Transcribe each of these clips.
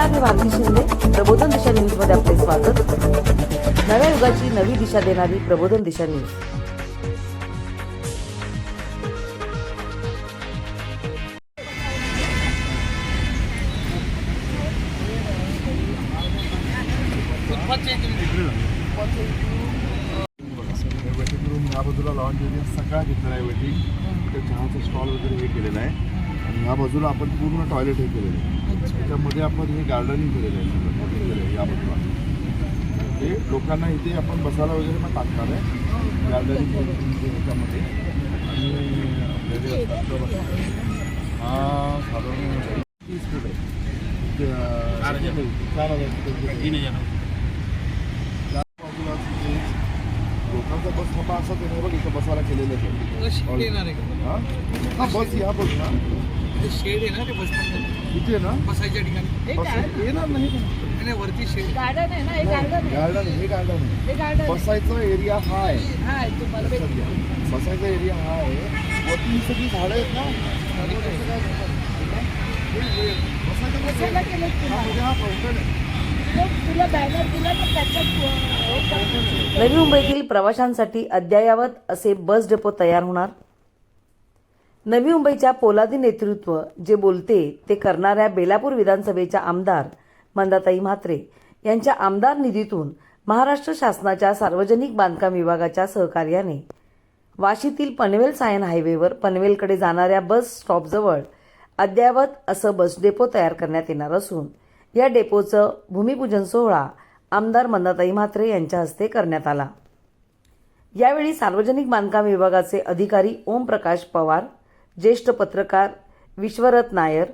नमस्कार मी शिंदे. प्रबोधन दिशा न्यूजमध्ये आपले स्वागत. नव्या युगाची नवी दिशा देणारी प्रबोधन दिशा न्यूज. वेटिंग रूम ह्या बाजूला लॉन्च एरिया सगळा घेतलेला आहे वेटिंग तिथे चहाचं स्टॉल वगैरे हे केलेला आहे. आणि ह्या बाजूला आपण पूर्ण टॉयलेट हे केलेलं आहे. त्याच्यामध्ये आपण हे गार्डनिंग केलेलं आहे या बाजूला. हे लोकांना इथे आपण बसायला वगैरे पण टाकणार आहे. गार्डनिंग ह्याच्यामध्ये. आणि हा साधारण तीस फीट आहे. ते, चार हजार. लोकांचा बस थांबा असा ते बघ इथं बसायला केलेलं आहे. हा? हा बस या बस ना. शेड आहे ना ते बसतात इथे ना? बसायच्या ठिकाणी. बस येणार नाही का? आणि वरती शेड गार्डन आहे ना हे गार्डन आहे. गार्डन हे गार्डन हे बसायचा एरिया हा आहे. हा आहे तुम्हाला लक्षात घ्या. बसायचा एरिया हा आहे. वरती ही सगळी झाडं आहेत ना? बसायचा बसायला केलं तुला हा म्हणजे हा फाउंटन आहे. मग तुला बॅनर दिला तर त्याच्यात अं, हे कर. नवी मुंबईतील प्रवाशांसाठी अद्ययावत असे बस डेपो तयार होणार? नवी मुंबईच्या पोलादी नेतृत्व जे बोलते ते करणाऱ्या बेलापूर विधानसभेच्या आमदार मंदाताई म्हात्रे यांच्या आमदार निधीतून महाराष्ट्र शासनाच्या सार्वजनिक बांधकाम विभागाच्या सहकार्याने वाशीतील पनवेल सायन हायवेवर पनवेलकडे जाणाऱ्या बस स्टॉपजवळ अद्ययावत असं बस डेपो तयार करण्यात येणार असून या डेपोचं भूमिपूजन सोहळा आमदार मंदाताई म्हात्रे यांच्या हस्ते करण्यात आला. यावेळी सार्वजनिक बांधकाम विभागाचे अधिकारी ओमप्रकाश पवार ज्येष्ठ पत्रकार विश्वरथ नायर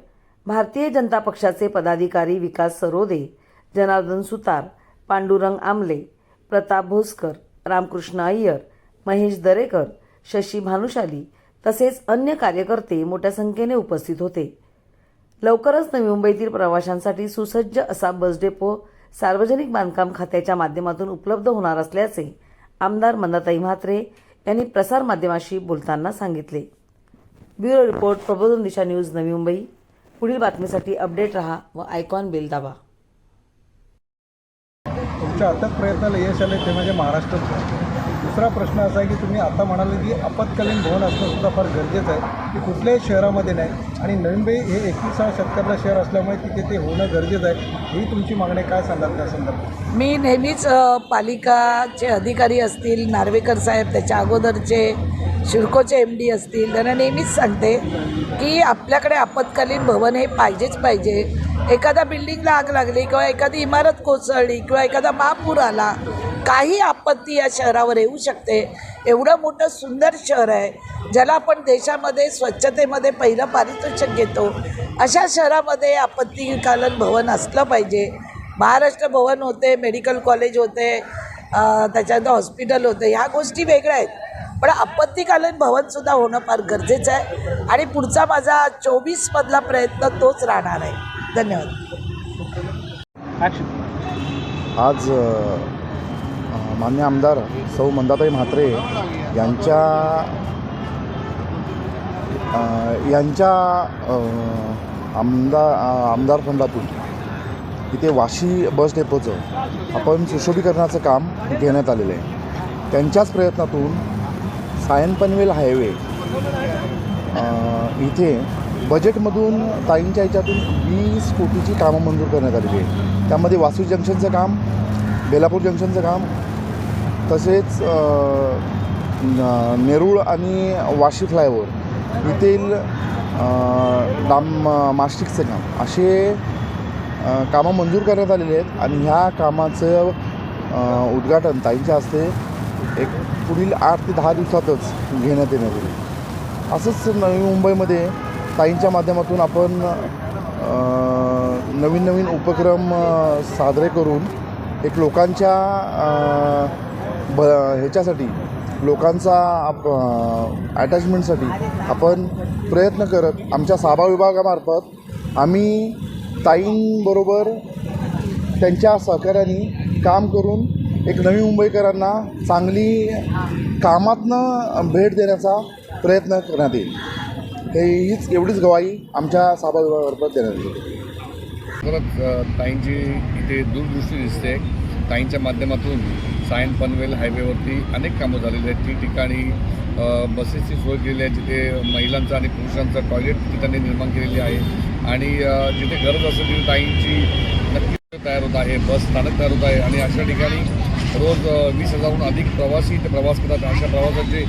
भारतीय जनता पक्षाचे पदाधिकारी विकास सरोदे जनार्दन सुतार पांडुरंग आमले प्रताप भोसकर रामकृष्ण अय्यर महेश दरेकर शशी भानुशाली तसेच अन्य कार्यकर्ते मोठ्या संख्येने उपस्थित होते. लवकरच नवी मुंबईतील प्रवाशांसाठी सुसज्ज असा बस डेपो सार्वजनिक बांधकाम खात्याच्या माध्यमातून उपलब्ध होणार असल्याचे आमदार मंदाताई म्हात्रे यांनी प्रसारमाध्यमाशी बोलताना सांगितले. ब्युरो रिपोर्ट प्रबोधन दिशा न्यूज नवी मुंबई. पुढील बातमीसाठी अपडेट रहा व आयकॉन बेल दाबा. तुमच्या अथक प्रयत्नाला यश आले ते म्हणजे महाराष्ट्रात दुसरा प्रश्न असा आहे की तुम्ही आता म्हणाले की आपत्कालीन भवन असणं सुद्धा फार गरजेचं आहे. की कुठल्याही शहरामध्ये नाही. आणि नवी मुंबई हे एकविसाव्या शतकातलं शहर असल्यामुळे तिथे ते होणं गरजेचं आहे. ही तुमची मागणी. काय सांगाल त्या संदर्भात? मी नेहमीच पालिकाचे अधिकारी असतील नार्वेकर साहेब त्याच्या अगोदरचे शिडकोचे एम डी असतील त्यांना नेहमीच सांगते की आपल्याकडे आपत्कालीन भवन हे पाहिजेच पाहिजे. एखाद्या बिल्डिंगला आग लागली किंवा एखादी इमारत कोसळली किंवा एखादा महापूर आला काही आपत्ती या शहरावर येऊ शकते. एवढं मोठं सुंदर शहर आहे ज्याला आपण देशामध्ये स्वच्छतेमध्ये पहिलं पारितोषिक घेतो. अशा शहरामध्ये आपत्तीकालीन भवन असलं पाहिजे. महाराष्ट्र भवन होते मेडिकल कॉलेज होते त्याच्यानंतर हॉस्पिटल होते ह्या गोष्टी वेगळ्या आहेत. पण आपत्तीकालीन भवनसुद्धा होणं फार गरजेचं आहे. आणि पुढचा माझा चोवीसमधला प्रयत्न तोच राहणार आहे. धन्यवाद. आज मान्य आमदार सौ मंदाताई म्हात्रे यांच्या यांच्या आमदार आमदार फंडातून इथे वाशी बस डेपोचं आपण सुशोभीकरणाचं काम घेण्यात आलेलं आहे. त्यांच्याच प्रयत्नातून सायन पनवेल हायवे. इथे बजेटमधून ताईंच्या ह्याच्यातून वीस कोटीची कामं मंजूर करण्यात आलेली आहे त्यामध्ये वासू जंक्शनचं काम बेलापूर जंक्शनचं काम तसेच नेरूळ आणि वाशी फ्लायओव्हर. येथील डाम मास्टिकचं काम. असे कामं मंजूर करण्यात आलेले आहेत आणि ह्या कामाचं उद्घाटन ताईंच्या हस्ते एक पुढील आठ ते दहा दिवसातच घेण्यात येणार आहे. असंच नवी मुंबईमध्ये ताईंच्या माध्यमातून आपण नवीन नवीन उपक्रम साजरे करून एक लोकांच्या ब ह्याच्यासाठी लोकांचा आप अटॅचमेंटसाठी आपण प्रयत्न करत आमच्या सभा विभागामार्फत आम्ही ताईंबरोबर त्यांच्या सहकार्याने काम करून एक नवी मुंबईकरांना चांगली कामातनं भेट देण्याचा प्रयत्न करण्यात येईल. हे हीच एवढीच गवाही आमच्या सभागृहामार्फत देण्यात येईल. खरंच ताईंची इथे दूरदृष्टी दिसते. ताईंच्या माध्यमातून सायन पनवेल हायवेवरती अनेक कामं झालेली आहेत. ती ठिकाणी बसेसची सोय केलेली आहे जिथे महिलांचं आणि पुरुषांचं टॉयलेट तिथे त्यांनी निर्माण केलेली आहे. आणि जिथे गरज असेल तिथे ताईंची नक्की तयार होत आहे बस स्थानक तयार होत आहे. आणि अशा ठिकाणी रोज वीस हजारहून अधिक प्रवासी इथे प्रवास करतात. अशा प्रवासाचे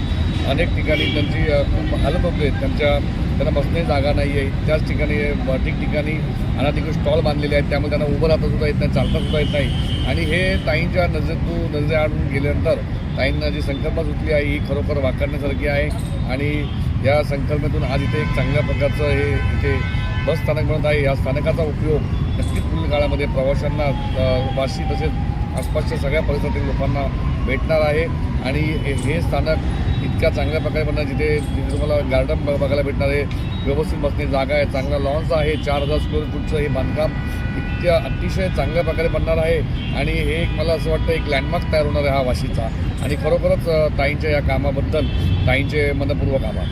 अनेक ठिकाणी त्यांची खूप हालत होते त्यांच्या त्यांना बसण्याची जागा नाही आहे. त्याच ठिकाणी ठिकठिकाणी अनाधिकृत स्टॉल बांधलेले आहेत. त्यामुळे त्यांना उभं राहता सुद्धा येत नाही चालता सुद्धा येत नाही. आणि हे ताईंच्या नजरेतून नजरेआडून गेल्यानंतर ताईंना जी संकल्पना सुचली आहे ही खरोखर वाकारण्यासारखी आहे. आणि या संकल्पनेतून आज इथे एक चांगल्या प्रकारचं हे इथे बस स्थानक बनत आहे. या स्थानकाचा उपयोग नक्कीच पुढील काळामध्ये प्रवाशांना वाशी तसेच आसपासच्या सगळ्या परिसरातील लोकांना भेटणार आहे. आणि हे स्थानक इतक्या चांगल्या प्रकारे बनणार जिथे जिथे तुम्हाला गार्डन बघायला भेटणार आहे. व्यवस्थित बसणे जागा आहे चांगला लॉन्स आहे चार हजार स्क्वेअर फूटचं हे बांधकाम इतक्या अतिशय चांगल्या प्रकारे बनणार आहे. आणि हे एक मला असं वाटतं एक लँडमार्क तयार होणार आहे हा वाशीचा. आणि खरोखरच ताईंच्या या कामाबद्दल ताईंचे मनपूर्वक आभार.